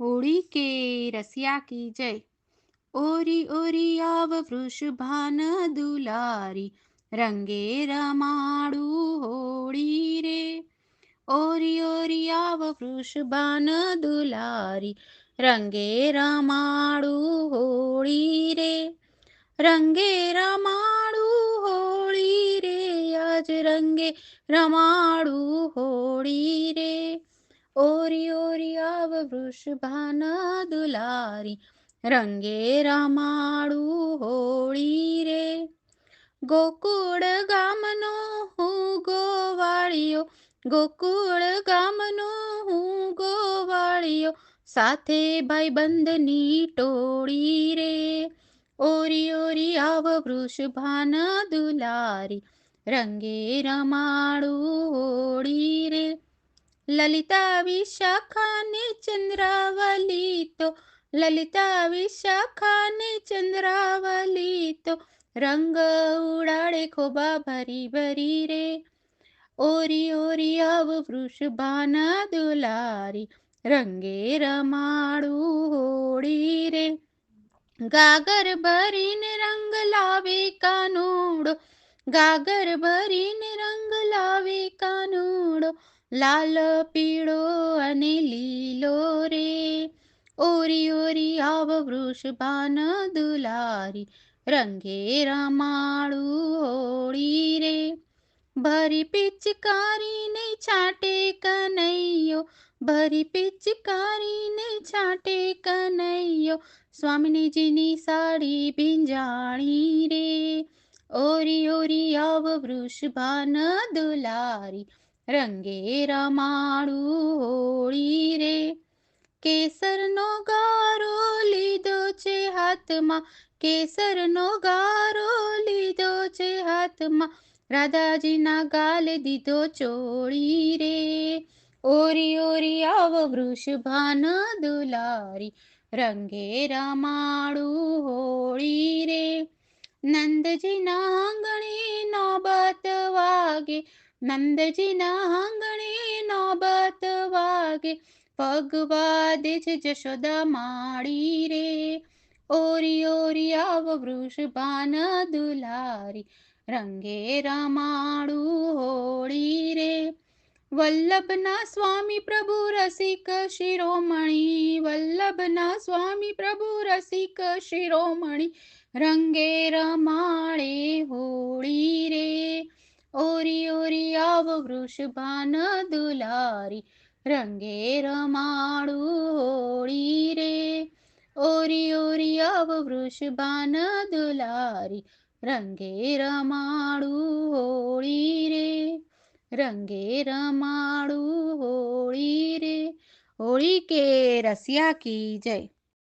હોળી કે રસિયા કી જય ઓરી ઓરી આવ વૃષભાન દુલારી રંગે રમાડું હોળી રે ઓરી ઓરી આવ વૃષભાન દુલારી રંગે રમાડું હોળી રે રંગે રમાડું હોળી રે આજ રંગે રમાડું હોળી રે ઓરી ઓરી આવ વૃષભાના દુલારી રંગે રમાડું હોળી રે ગોકુળ ગામનો હું ગોવાળિયો ગોકુળ ગામનો હું ગોવાળિયો સાથે ભાઈબંધની ટોળી રે ઓરી ઓરી આવ વૃષભાન દુલારી રંગે રમાડું હોળી રે લલિતા વિશાખાને ચંદ્રાવલી તો લલિતા વિશાખાને ચંદ્રાવલી તો રંગ ઉડાડે ખોબા ભરી ભરી રે ઓરી ઓરી આવ વૃષભાના દુલારી રંગે રમાડું હોળી રે ગાગર ભરીને રંગ લાવે કાનુડો ગાગર ભરીને રંગ લાવે કાનુડો લાલ પીળો અને લીલો રે ઓરી ઓરી આવ વૃષભાન દુલારી રંગે રમાડું હોળી રે ભરી પિચકારીને છાટે કનૈયો ભરી પિચકારીને છાટે કનૈયો સ્વામિનીજીની સાડી ભીંજાણી રે ઓરી ઓરી આવ વૃષભાન દુલારી રંગે રમાડું હોળી રે કેસરનો ગારો લીધો છે હાથમાં. કેસરનો ગારો લીધો છે હાથમાં. રાધાજીના ગાલ દીધો ચોળી રે ઓરી ઓરી આવ વૃષભાન દુલારી. રંગે રમાડું હોળી રે નંદજીના આંગણે નોબત વાગે. નંદજીના આંગણે નોબત વાગે. પગવાદે છે જશોદા માળી રે. ઓરી ઓરી આવ વૃષભાન દુલારી. રંગે રમાડું હોળી રે. વલ્લભના સ્વામી પ્રભુ રસિક શિરોમણી. વલ્લભના સ્વામી પ્રભુ રસિક શિરોમણી. રંગે રમાડે હોળી રે. ઓરી વૃષભાન દુલારી, રંગે રમાડુ હોળી રે. ઓરી ઓરી અવ વૃષભાન દુલારી, રંગે રમાડુ હોળી રે. રંગે રમાડુ હોળી રે. હોળી કે રસિયા કી જય.